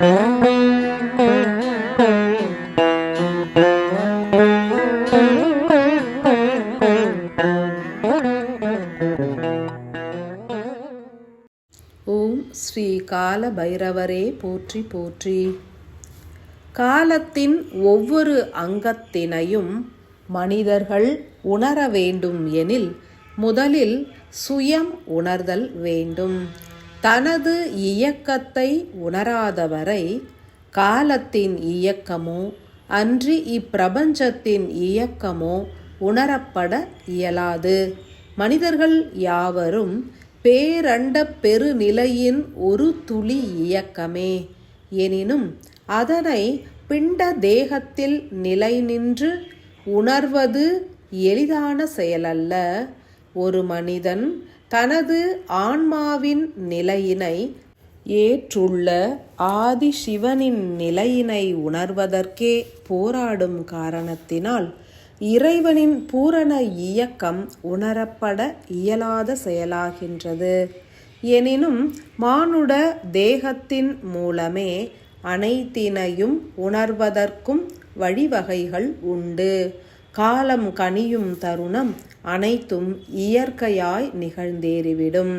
ஓம் ஸ்ரீ கால பைரவரே போற்றி போற்றி. காலத்தின் ஒவ்வொரு அங்கத்தினையும் மனிதர்கள் உணர வேண்டும் எனில் முதலில் சுயம் உணர்தல் வேண்டும். தனது இயக்கத்தை உணராதவரை காலத்தின் இயக்கமோ அன்றி இப்பிரபஞ்சத்தின் இயக்கமோ உணரப்பட இயலாது. மனிதர்கள் யாவரும் பேரண்ட பெருநிலையின் ஒரு துளி இயக்கமே. எனினும் அதனை பிண்ட தேகத்தில் நிலை நின்று உணர்வது எளிதான செயலல்ல. ஒரு மனிதன் தனது ஆன்மாவின் நிலையினை ஏற்றுள்ள ஆதி சிவனின் நிலையினை உணர்வதற்கே போராடும் காரணத்தினால் இறைவனின் பூரண இயக்கம் உணரப்பட இயலாத செயலாகின்றது. எனினும் மானுட தேகத்தின் மூலமே அனைத்தினையும் உணர்வதற்கும் வழிவகைகள் உண்டு. காலம் கனியும் தருணம் அனைத்தும் இயற்கையாய் நிகழ்ந்தேறிவிடும்.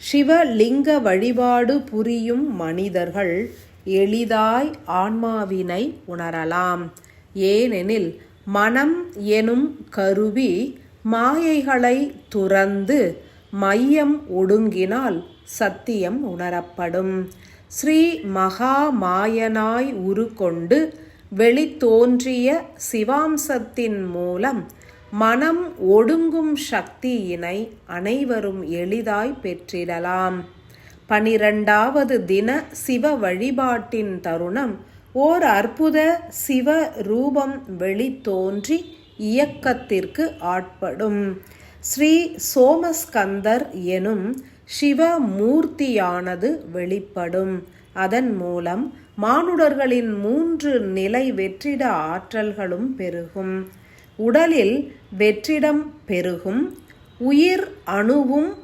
சிவலிங்க வழிபாடு புரியும் மனிதர்கள் எளிதாய் ஆன்மாவினை உணரலாம். ஏனெனில் மனம் எனும் கருவி மாயைகளை துறந்து மையம் ஒடுங்கினால் சத்தியம் உணரப்படும். ஸ்ரீ மகா மாயனாய் உருக்கொண்டு வெளித்தோன்றிய சிவாம்சத்தின் மூலம் மனம் ஒடுங்கும் சக்தியினை அனைவரும் எளிதாய் பெற்றிடலாம். பனிரெண்டாவது தின சிவ வழிபாட்டின் தருணம். ஓர் அற்புத சிவ ரூபம் வெளித்தோன்றி இயக்கத்திற்கு ஆட்படும். ஸ்ரீ சோமஸ்கந்தர் எனும் சிவமூர்த்தியானது வெளிப்படும். அதன் மூலம் மானுடர்களின் மூன்று நிலை வெற்றிட ஆற்றல்களும் பெருகும். உடலில் வெற்றிடம் பெருகும் உயிர் அணுவும்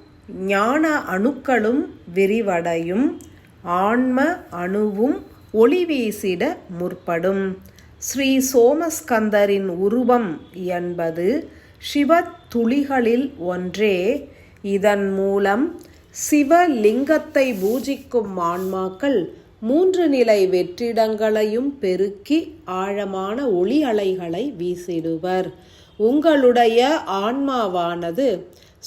ஞான அணுக்களும் விரிவடையும் ஆன்ம அணுவும் ஒளி வீசிட முற்படும். ஸ்ரீ சோமஸ்கந்தரின் உருவம் என்பது சிவ துளிகளில் ஒன்றே. இதன் மூலம் சிவலிங்கத்தை பூஜிக்கும் ஆன்மாக்கள் மூன்று நிலை வெற்றிடங்களையும் பெருக்கி ஆழமான ஒளி அலைகளை வீசிடுவர். உங்களுடைய ஆன்மாவானது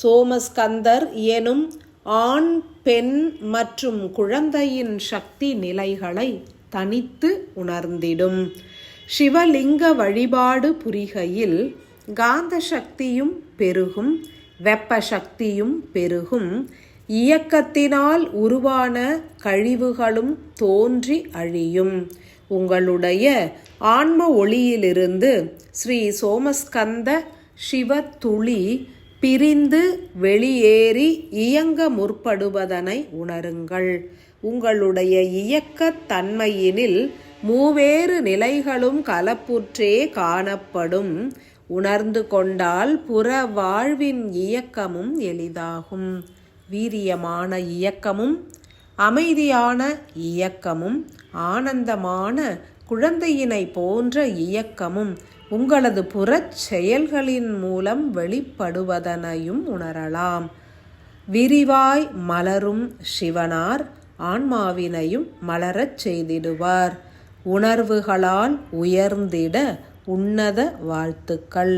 சோமஸ்கந்தர் எனும் ஆண் பெண் மற்றும் குழந்தையின் சக்தி நிலைகளை தனித்து உணர்ந்திடும். சிவலிங்க வழிபாடு புரிகையில் காந்த சக்தியும் பெருகும் வெப்ப சக்தியும் பெருகும் இயக்கத்தினால் உருவான கழிவுகளும் தோன்றி அழியும். உங்களுடைய ஆன்ம ஒளியிலிருந்து ஸ்ரீ சோமஸ்கந்த சிவத்துளி துளி பிரிந்து வெளியேறி இயங்க முற்படுவதனை உணருங்கள். உங்களுடைய இயக்கத் தன்மையினில் மூவேறு நிலைகளும் கலப்புற்றே காணப்படும். உணர்ந்து கொண்டால் புற வாழ்வின் இயக்கமும் எளிதாகும். வீரியமான இயக்கமும் அமைதியான இயக்கமும் ஆனந்தமான குழந்தையினை போன்ற இயக்கமும் உங்களது புறச் செயல்களின் மூலம் வெளிப்படுவதனையும் உணரலாம். விரிவாய் மலரும் சிவனார் ஆன்மாவினையும் மலரச் செய்திடுவார். உணர்வுகளால் உயர்ந்திட உன்னத வாழ்த்துக்கள்.